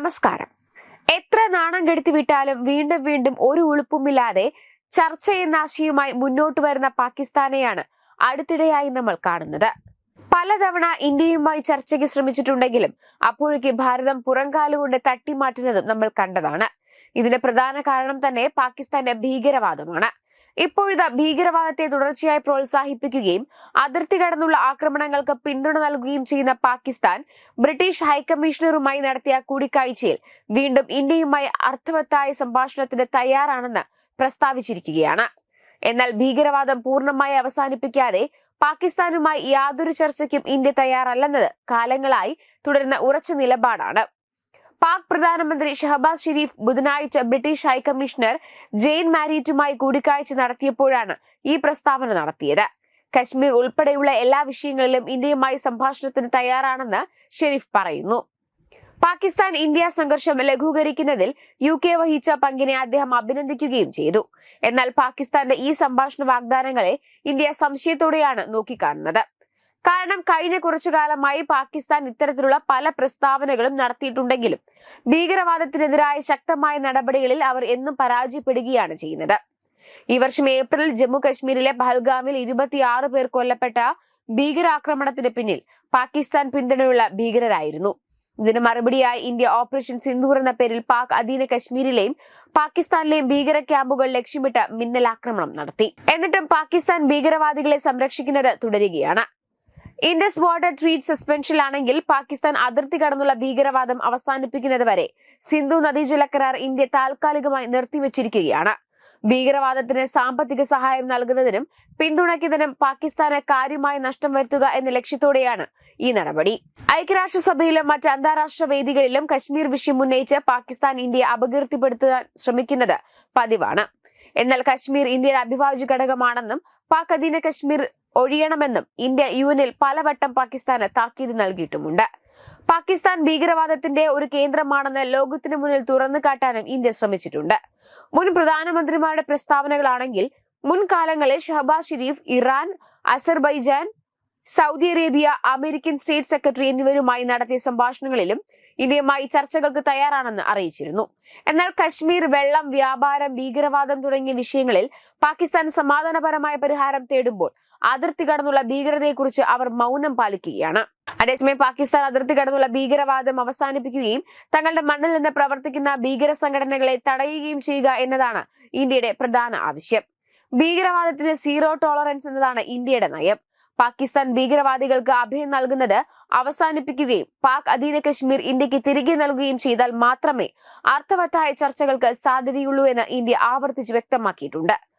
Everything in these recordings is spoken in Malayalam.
നമസ്കാരം. എത്ര നാണം കെടുത്തി വിട്ടാലും വീണ്ടും വീണ്ടും ഒരു ഉളുപ്പുമില്ലാതെ ചർച്ച എന്ന ആശയവുമായി മുന്നോട്ട് വരുന്ന പാകിസ്ഥാനെയാണ് അടുത്തിടെയായി നമ്മൾ കാണുന്നത്. പലതവണ ഇന്ത്യയുമായി ചർച്ചയ്ക്ക് ശ്രമിച്ചിട്ടുണ്ടെങ്കിലും അപ്പോഴേക്ക് ഭാരതം പുറംകാലുകൊണ്ട് തട്ടിമാറ്റുന്നതും നമ്മൾ കണ്ടതാണ്. ഇതിന്റെ പ്രധാന കാരണം തന്നെ പാകിസ്ഥാന്റെ ഭീകരവാദമാണ്. ഇപ്പോഴത്തെ ഭീകരവാദത്തെ തുടർച്ചയായി പ്രോത്സാഹിപ്പിക്കുകയും അതിർത്തി കടന്നുള്ള ആക്രമണങ്ങൾക്ക് പിന്തുണ നൽകുകയും ചെയ്യുന്ന പാകിസ്ഥാൻ ബ്രിട്ടീഷ് ഹൈക്കമ്മീഷണറുമായി നടത്തിയ കൂടിക്കാഴ്ചയിൽ വീണ്ടും ഇന്ത്യയുമായി അർത്ഥവത്തായ സംഭാഷണത്തിന് തയ്യാറാണെന്ന് പ്രസ്താവിച്ചിരിക്കുകയാണ്. എന്നാൽ ഭീകരവാദം പൂർണമായി അവസാനിപ്പിക്കാതെ പാകിസ്ഥാനുമായി യാതൊരു ചർച്ചയ്ക്കും ഇന്ത്യ തയ്യാറല്ലെന്നത് കാലങ്ങളായി തുടരുന്ന ഉറച്ച നിലപാടാണ്. പാക് പ്രധാനമന്ത്രി ഷഹബാസ് ഷെരീഫ് ബുധനാഴ്ച ബ്രിട്ടീഷ് ഹൈക്കമ്മീഷണർ ജെയിൻ മാരിയറ്റുമായി കൂടിക്കാഴ്ച നടത്തിയപ്പോഴാണ് ഈ പ്രസ്താവന നടത്തിയത്. കശ്മീർ ഉൾപ്പെടെയുള്ള എല്ലാ വിഷയങ്ങളിലും ഇന്ത്യയുമായി സംഭാഷണത്തിന് തയ്യാറാണെന്ന് ഷെരീഫ് പറയുന്നു. പാകിസ്ഥാൻ ഇന്ത്യ സംഘർഷം ലഘൂകരിക്കുന്നതിൽ യു കെ വഹിച്ച പങ്കിനെ അദ്ദേഹം അഭിനന്ദിക്കുകയും ചെയ്തു. എന്നാൽ പാകിസ്ഥാന്റെ ഈ സംഭാഷണ വാഗ്ദാനങ്ങളെ ഇന്ത്യ സംശയത്തോടെയാണ് നോക്കിക്കാണുന്നത്. കാരണം കഴിഞ്ഞ കുറച്ചു കാലമായി പാകിസ്ഥാൻ ഇത്തരത്തിലുള്ള പല പ്രസ്താവനകളും നടത്തിയിട്ടുണ്ടെങ്കിലും ഭീകരവാദത്തിനെതിരായ ശക്തമായ നടപടികളിൽ അവർ എന്നും പരാജയപ്പെടുകയാണ് ചെയ്യുന്നത്. ഈ വർഷം ഏപ്രിൽ ജമ്മു കശ്മീരിലെ പഹൽഗാമിൽ ഇരുപത്തിയാറ് പേർ കൊല്ലപ്പെട്ട ഭീകരാക്രമണത്തിന് പിന്നിൽ പാകിസ്ഥാൻ പിന്തുണയുള്ള ഭീകരരായിരുന്നു. ഇതിന് മറുപടിയായി ഇന്ത്യ ഓപ്പറേഷൻ സിന്ധൂർ എന്ന പേരിൽ പാക് അധീന കശ്മീരിലെയും പാകിസ്ഥാനിലെയും ഭീകര ക്യാമ്പുകൾ ലക്ഷ്യമിട്ട് മിന്നലാക്രമണം നടത്തി. എന്നിട്ടും പാകിസ്ഥാൻ ഭീകരവാദികളെ സംരക്ഷിക്കുന്നത് തുടരുകയാണ്. ഇൻഡസ് വാട്ടർ ട്രീറ്റ് സസ്പെൻഷനിലാണെങ്കിൽ പാകിസ്ഥാൻ അതിർത്തി കടന്നുള്ള ഭീകരവാദം അവസാനിപ്പിക്കുന്നത് വരെ സിന്ധു നദീജല കരാർ ഇന്ത്യ താൽക്കാലികമായി നിർത്തിവച്ചിരിക്കുകയാണ്. ഭീകരവാദത്തിന് സാമ്പത്തിക സഹായം നൽകുന്നതിനും പിന്തുണയ്ക്കുന്നതിനും പാകിസ്ഥാന് കാര്യമായ നഷ്ടം വരുത്തുക എന്ന ലക്ഷ്യത്തോടെയാണ് ഈ നടപടി. ഐക്യരാഷ്ട്രസഭയിലും മറ്റ് അന്താരാഷ്ട്ര വേദികളിലും കശ്മീർ വിഷയം ഉന്നയിച്ച് പാകിസ്ഥാൻ ഇന്ത്യയെ അപകീർത്തിപ്പെടുത്താൻ ശ്രമിക്കുന്നത് പതിവാണ്. എന്നാൽ കശ്മീർ ഇന്ത്യയുടെ അഭിഭാജ്യ ഘടകമാണെന്നും പാക് അധീന കശ്മീർ ഒഴിയണമെന്നും ഇന്ത്യ യു എനിൽ പലവട്ടം പാകിസ്ഥാന് താക്കീത് നൽകിയിട്ടുമുണ്ട്. പാകിസ്ഥാൻ ഭീകരവാദത്തിന്റെ ഒരു കേന്ദ്രമാണെന്ന് ലോകത്തിന് മുന്നിൽ തുറന്നു കാട്ടാനും ഇന്ത്യ ശ്രമിച്ചിട്ടുണ്ട്. മുൻ പ്രധാനമന്ത്രിമാരുടെ പ്രസ്താവനകളാണെങ്കിൽ മുൻകാലങ്ങളിൽ Shehbaz Sharif Iran Azerbaijan Saudi Arabia American state secretary എന്നിവരുമായി നടത്തിയ സംഭാഷണങ്ങളിലും ഇന്ത്യയുമായി ചർച്ചകൾക്ക് തയ്യാറാണെന്ന് അറിയിച്ചിരുന്നു. എന്നാൽ കശ്മീർ വെള്ളം വ്യാപാരം ഭീകരവാദം തുടങ്ങിയ വിഷയങ്ങളിൽ പാകിസ്ഥാൻ സമാധാനപരമായ പരിഹാരം തേടുമ്പോൾ അതിർത്തി കടന്നുള്ള ഭീകരതയെക്കുറിച്ച് അവർ മൗനം പാലിക്കുകയാണ്. അതേസമയം പാകിസ്ഥാൻ അതിർത്തി കടന്നുള്ള ഭീകരവാദം അവസാനിപ്പിക്കുകയും തങ്ങളുടെ മണ്ണിൽ നിന്ന് പ്രവർത്തിക്കുന്ന ഭീകര സംഘടനകളെ തടയുകയും ചെയ്യുക എന്നതാണ് ഇന്ത്യയുടെ പ്രധാന ആവശ്യം. ഭീകരവാദത്തിന് സീറോ ടോളറൻസ് എന്നതാണ് ഇന്ത്യയുടെ നയം. പാകിസ്ഥാൻ ഭീകരവാദികൾക്ക് അഭയം നൽകുന്നത് അവസാനിപ്പിക്കുകയും പാക് അധീന കശ്മീർ ഇന്ത്യയ്ക്ക് തിരികെ നൽകുകയും ചെയ്താൽ മാത്രമേ അർത്ഥവത്തായ ചർച്ചകൾക്ക് സാധ്യതയുള്ളൂ എന്ന് ഇന്ത്യ ആവർത്തിച്ച് വ്യക്തമാക്കിയിട്ടുണ്ട്.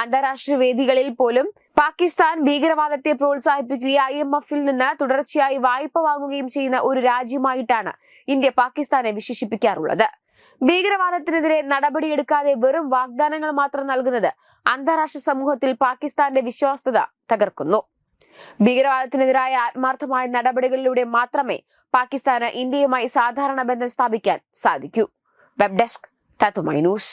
അന്താരാഷ്ട്ര വേദികളിൽ പോലും പാകിസ്ഥാൻ ഭീകരവാദത്തെ പ്രോത്സാഹിപ്പിക്കുകയും ഐ എം എഫിൽ നിന്ന് തുടർച്ചയായി വായ്പ വാങ്ങുകയും ചെയ്യുന്ന ഒരു രാജ്യമായിട്ടാണ് ഇന്ത്യ പാകിസ്ഥാനെ വിശേഷിപ്പിക്കാറുള്ളത്. ഭീകരവാദത്തിനെതിരെ നടപടിയെടുക്കാതെ വെറും വാഗ്ദാനങ്ങൾ മാത്രം നൽകുന്നത് അന്താരാഷ്ട്ര സമൂഹത്തിൽ പാകിസ്ഥാന്റെ വിശ്വാസ്യത തകർക്കുന്നു. ഭീകരവാദത്തിനെതിരായ ആത്മാർത്ഥമായ നടപടികളിലൂടെ മാത്രമേ പാകിസ്ഥാന് ഇന്ത്യയുമായി സാധാരണ ബന്ധം സ്ഥാപിക്കാൻ സാധിക്കൂ. Web desk Tatwamayi news.